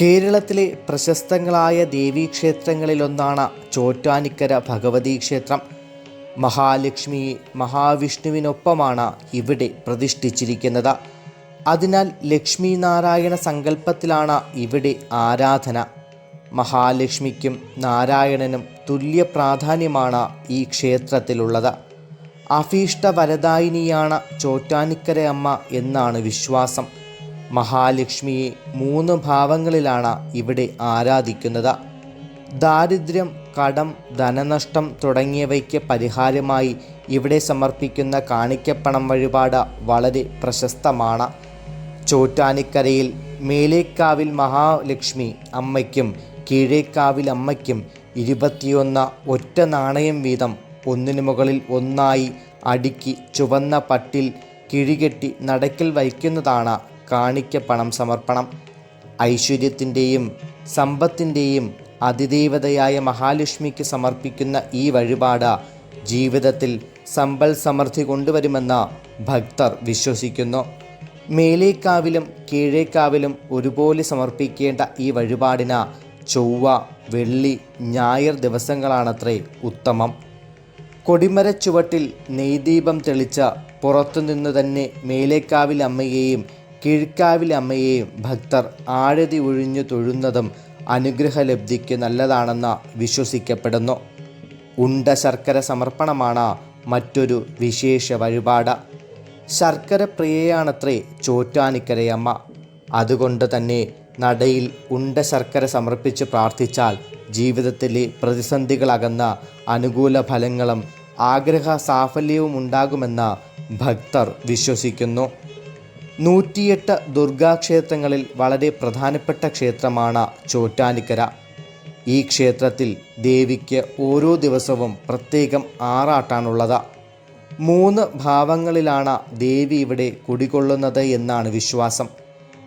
കേരളത്തിലെ പ്രശസ്തങ്ങളായ ദേവീക്ഷേത്രങ്ങളിലൊന്നാണ് ചോറ്റാനിക്കര ഭഗവതി ക്ഷേത്രം. മഹാലക്ഷ്മി മഹാവിഷ്ണുവിനൊപ്പമാണ് ഇവിടെ പ്രതിഷ്ഠിച്ചിരിക്കുന്നത്. അതിനാൽ ലക്ഷ്മി നാരായണ സങ്കല്പത്തിലാണ് ഇവിടെ ആരാധന. മഹാലക്ഷ്മിക്കും നാരായണനും തുല്യ പ്രാധാന്യമാണ് ഈ ക്ഷേത്രത്തിലുള്ളത്. അഭീഷ്ട വരദായിനിയാണ് ചോറ്റാനിക്കര അമ്മ എന്നാണ് വിശ്വാസം. മഹാലക്ഷ്മിയെ മൂന്ന് ഭാവങ്ങളിലാണ് ഇവിടെ ആരാധിക്കുന്നത്. ദാരിദ്ര്യം കടം ധനനഷ്ടം തുടങ്ങിയവയ്ക്ക് പരിഹാരമായി ഇവിടെ സമർപ്പിക്കുന്ന കാണിക്കപ്പണം വഴിപാട് വളരെ പ്രശസ്തമാണ്. ചോറ്റാനിക്കരയിൽ മേലേക്കാവിൽ മഹാലക്ഷ്മി അമ്മയ്ക്കും കീഴേക്കാവിൽ അമ്മയ്ക്കും ഇരുപത്തിയൊന്ന് ഒറ്റ നാണയം വീതം ഒന്നിനു മുകളിൽ ഒന്നായി അടുക്കി ചുവന്ന പട്ടിൽ കിഴികെട്ടി നടക്കിൽ വയ്ക്കുന്നതാണ് കാണിക്കപ്പണം സമർപ്പണം. ഐശ്വര്യത്തിന്റെയും സമ്പത്തിന്റെയും അതിദേവതയായ മഹാലക്ഷ്മിക്ക് സമർപ്പിക്കുന്ന ഈ വഴിപാട് ജീവിതത്തിൽ സമ്പൽ സമൃദ്ധി കൊണ്ടുവരുമെന്ന് ഭക്തർ വിശ്വസിക്കുന്നു. മേലേക്കാവിലും കീഴേക്കാവിലും ഒരുപോലെ സമർപ്പിക്കേണ്ട ഈ വഴിപാടിന് ചൊവ്വ വെള്ളി ഞായർ ദിവസങ്ങളാണത്രേ ഉത്തമം. കൊടിമരച്ചുവട്ടിൽ നെയ്ദീപം തെളിച്ച പുറത്തുനിന്ന് തന്നെ മേലേക്കാവിൽ അമ്മയെയും കീഴ്ക്കാവിൽ അമ്മയെയും ഭക്തർ ആഴതി ഒഴിഞ്ഞു തൊഴുന്നതും അനുഗ്രഹലബ്ധിക്ക് നല്ലതാണെന്ന് വിശ്വസിക്കപ്പെടുന്നു. ഉണ്ട ശർക്കര സമർപ്പണമാണ് മറ്റൊരു വിശേഷ വഴിപാട്. ശർക്കര പ്രിയയാണത്രേ ചോറ്റാനിക്കരയമ്മ അതുകൊണ്ട് തന്നെ നടയിൽ ഉണ്ട ശർക്കര സമർപ്പിച്ച് പ്രാർത്ഥിച്ചാൽ ജീവിതത്തിലെ പ്രതിസന്ധികളകന്ന അനുകൂല ഫലങ്ങളും ആഗ്രഹ സാഫല്യവും ഉണ്ടാകുമെന്ന് ഭക്തർ വിശ്വസിക്കുന്നു. നൂറ്റിയെട്ട് ദുർഗാക്ഷേത്രങ്ങളിൽ വളരെ പ്രധാനപ്പെട്ട ക്ഷേത്രമാണ് ചോറ്റാനിക്കര. ഈ ക്ഷേത്രത്തിൽ ദേവിക്ക് ഓരോ ദിവസവും പ്രത്യേകം ആറാട്ടാണുള്ളത്. മൂന്ന് ഭാവങ്ങളിലാണ് ദേവി ഇവിടെ കുടികൊള്ളുന്നത് എന്നാണ് വിശ്വാസം.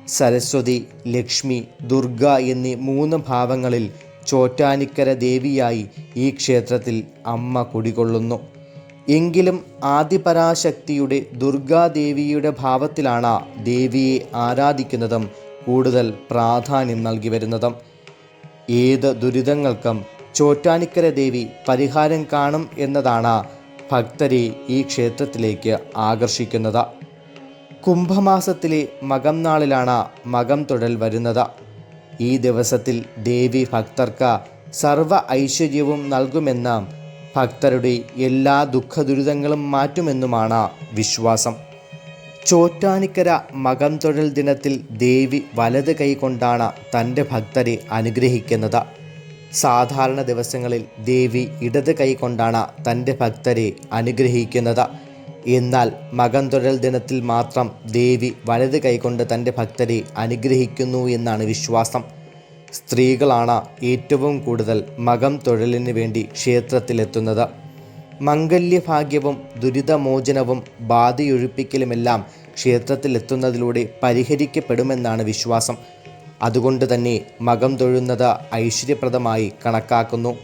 സരസ്വതി ലക്ഷ്മി ദുർഗ എന്നീ മൂന്ന് ഭാവങ്ങളിൽ ചോറ്റാനിക്കര ദേവിയായി ഈ ക്ഷേത്രത്തിൽ അമ്മ കുടികൊള്ളുന്നു. എങ്കിലും ആദിപരാശക്തിയുടെ ദുർഗാദേവിയുടെ ഭാവത്തിലാണ് ദേവിയെ ആരാധിക്കുന്നതും കൂടുതൽ പ്രാധാന്യം നൽകി വരുന്നതും. ഏത് ദുരിതങ്ങൾക്കും ചോറ്റാനിക്കര ദേവി പരിഹാരം കാണും എന്നതാണ് ഭക്തരെ ഈ ക്ഷേത്രത്തിലേക്ക് ആകർഷിക്കുന്നത്. കുംഭമാസത്തിലെ മകം നാളിലാണ് മകം തൊഴൽ വരുന്നത്. ഈ ദിവസത്തിൽ ദേവി ഭക്തർക്ക് സർവ ഐശ്വര്യവും നൽകുമെന്ന് ഭക്തരുടെ എല്ലാ ദുഃഖദുരിതങ്ങളും മാറ്റുമെന്നുമാണ് വിശ്വാസം. ചോറ്റാനിക്കര മകം തൊഴൽ ദിനത്തിൽ ദേവി വലത് കൈകൊണ്ടാണ് തന്റെ ഭക്തരെ അനുഗ്രഹിക്കുന്നത്. സാധാരണ ദിവസങ്ങളിൽ ദേവി ഇടത് കൈകൊണ്ടാണ് തന്റെ ഭക്തരെ അനുഗ്രഹിക്കുന്നത്. എന്നാൽ മകം തൊഴൽ ദിനത്തിൽ മാത്രം ദേവി വലത് കൈകൊണ്ട് തന്റെ ഭക്തരെ അനുഗ്രഹിക്കുന്നു എന്നാണ് വിശ്വാസം. സ്ത്രീകളാണ് ഏറ്റവും കൂടുതൽ മകം തൊഴിലിന് വേണ്ടി ക്ഷേത്രത്തിലെത്തുന്നത്. മംഗല്യഭാഗ്യവും ദുരിതമോചനവും ബാധയൊഴിപ്പിക്കലുമെല്ലാം ക്ഷേത്രത്തിലെത്തുന്നതിലൂടെ പരിഹരിക്കപ്പെടുമെന്നാണ് വിശ്വാസം. അതുകൊണ്ട് തന്നെ മകം തൊഴുന്നത് ഐശ്വര്യപ്രദമായി കണക്കാക്കുന്നു.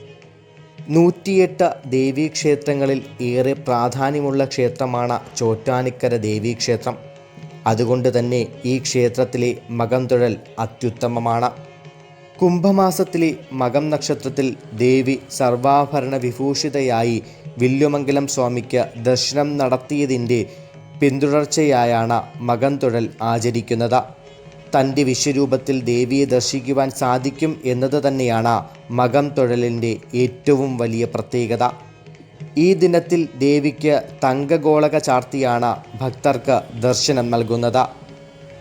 നൂറ്റിയെട്ട് ദേവീക്ഷേത്രങ്ങളിൽ ഏറെ പ്രാധാന്യമുള്ള ക്ഷേത്രമാണ് ചോറ്റാനിക്കര ദേവീക്ഷേത്രം. അതുകൊണ്ട് തന്നെ ഈ ക്ഷേത്രത്തിലെ മകം തൊഴൽ അത്യുത്തമമാണ്. കുംഭമാസത്തിലെ മകം നക്ഷത്രത്തിൽ ദേവി സർവാഭരണ വിഭൂഷിതയായി വില്ലുമംഗലം സ്വാമിക്ക് ദർശനം നടത്തിയതിന്റെ പിന്തുടർച്ചയായാണ് മകം തുഴൽ ആചരിക്കുന്നത്. തന്റെ വിശ്വരൂപത്തിൽ ദേവിയെ ദർശിക്കുവാൻ സാധിക്കും എന്നത് തന്നെയാണ് മകം ഏറ്റവും വലിയ പ്രത്യേകത. ഈ ദിനത്തിൽ ദേവിക്ക് തങ്കഗോളക ചാർത്തിയാണ് ഭക്തർക്ക് ദർശനം നൽകുന്നത്.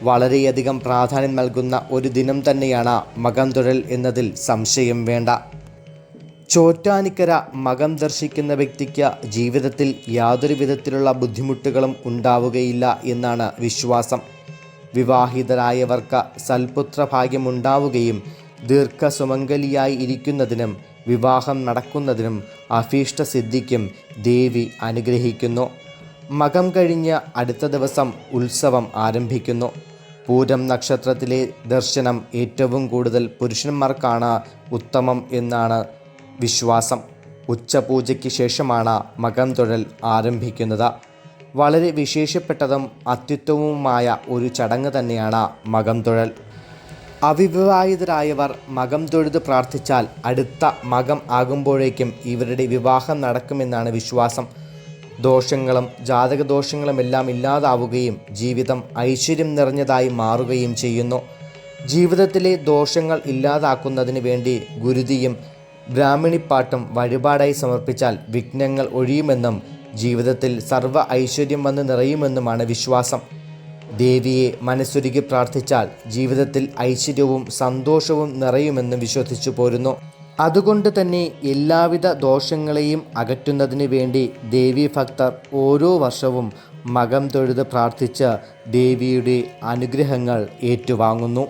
വളരെയധികം പ്രാധാന്യം നൽകുന്ന ഒരു ദിനം തന്നെയാണ് മകം തൊഴൽ എന്നതിൽ സംശയം വേണ്ട. ചോറ്റാനിക്കര മകം ദർശിക്കുന്ന വ്യക്തിക്ക് ജീവിതത്തിൽ യാതൊരു വിധത്തിലുള്ള ബുദ്ധിമുട്ടുകളും ഉണ്ടാവുകയില്ല എന്നാണ് വിശ്വാസം. വിവാഹിതരായവർക്ക് സൽപുത്ര ഭാഗ്യമുണ്ടാവുകയും ദീർഘസുമംഗലിയായി ഇരിക്കുന്നതിനും വിവാഹം നടക്കുന്നതിനും അഭീഷ്ട സിദ്ധിക്കും ദേവി അനുഗ്രഹിക്കുന്നു. മകം കഴിഞ്ഞ് അടുത്ത ദിവസം ഉത്സവം ആരംഭിക്കുന്നു. പൂരം നക്ഷത്രത്തിലെ ദർശനം ഏറ്റവും കൂടുതൽ പുരുഷന്മാർക്കാണ് ഉത്തമം എന്നാണ് വിശ്വാസം. ഉച്ചപൂജയ്ക്ക് ശേഷമാണ് മകം തൊഴൽ ആരംഭിക്കുന്നത്. വളരെ വിശേഷപ്പെട്ടതും അത്യുത്തമവുമായ ഒരു ചടങ്ങ് തന്നെയാണ് മകം തൊഴൽ. അവിവാഹിതരായവർ മകം തൊഴുത് പ്രാർത്ഥിച്ചാൽ അടുത്ത മകം ആകുമ്പോഴേക്കും ഇവരുടെ വിവാഹം നടക്കുമെന്നാണ് വിശ്വാസം. ദോഷങ്ങളും ജാതകദോഷങ്ങളും എല്ലാം ഇല്ലാതാവുകയും ജീവിതം ഐശ്വര്യം നിറഞ്ഞതായി മാറുകയും ചെയ്യുന്നു. ജീവിതത്തിലെ ദോഷങ്ങൾ ഇല്ലാതാക്കുന്നതിന് വേണ്ടി ഗുരുതിയും ബ്രാഹ്മണിപ്പാട്ടും വഴിപാടായി സമർപ്പിച്ചാൽ വിഘ്നങ്ങൾ ഒഴിയുമെന്നും ജീവിതത്തിൽ സർവ ഐശ്വര്യം വന്ന് നിറയുമെന്നുമാണ് വിശ്വാസം. ദേവിയെ മനസ്സൊരുക്കി പ്രാർത്ഥിച്ചാൽ ജീവിതത്തിൽ ഐശ്വര്യവും സന്തോഷവും നിറയുമെന്ന് വിശ്വസിച്ചു പോരുന്നു. അതുകൊണ്ട് തന്നെ എല്ലാവിധ ദോഷങ്ങളെയും അകറ്റുന്നതിന് വേണ്ടി ദേവി ഭക്തർ ഓരോ വർഷവും മകം തൊഴുത് പ്രാർത്ഥിച്ച് ദേവിയുടെ അനുഗ്രഹങ്ങൾ ഏറ്റുവാങ്ങുന്നു.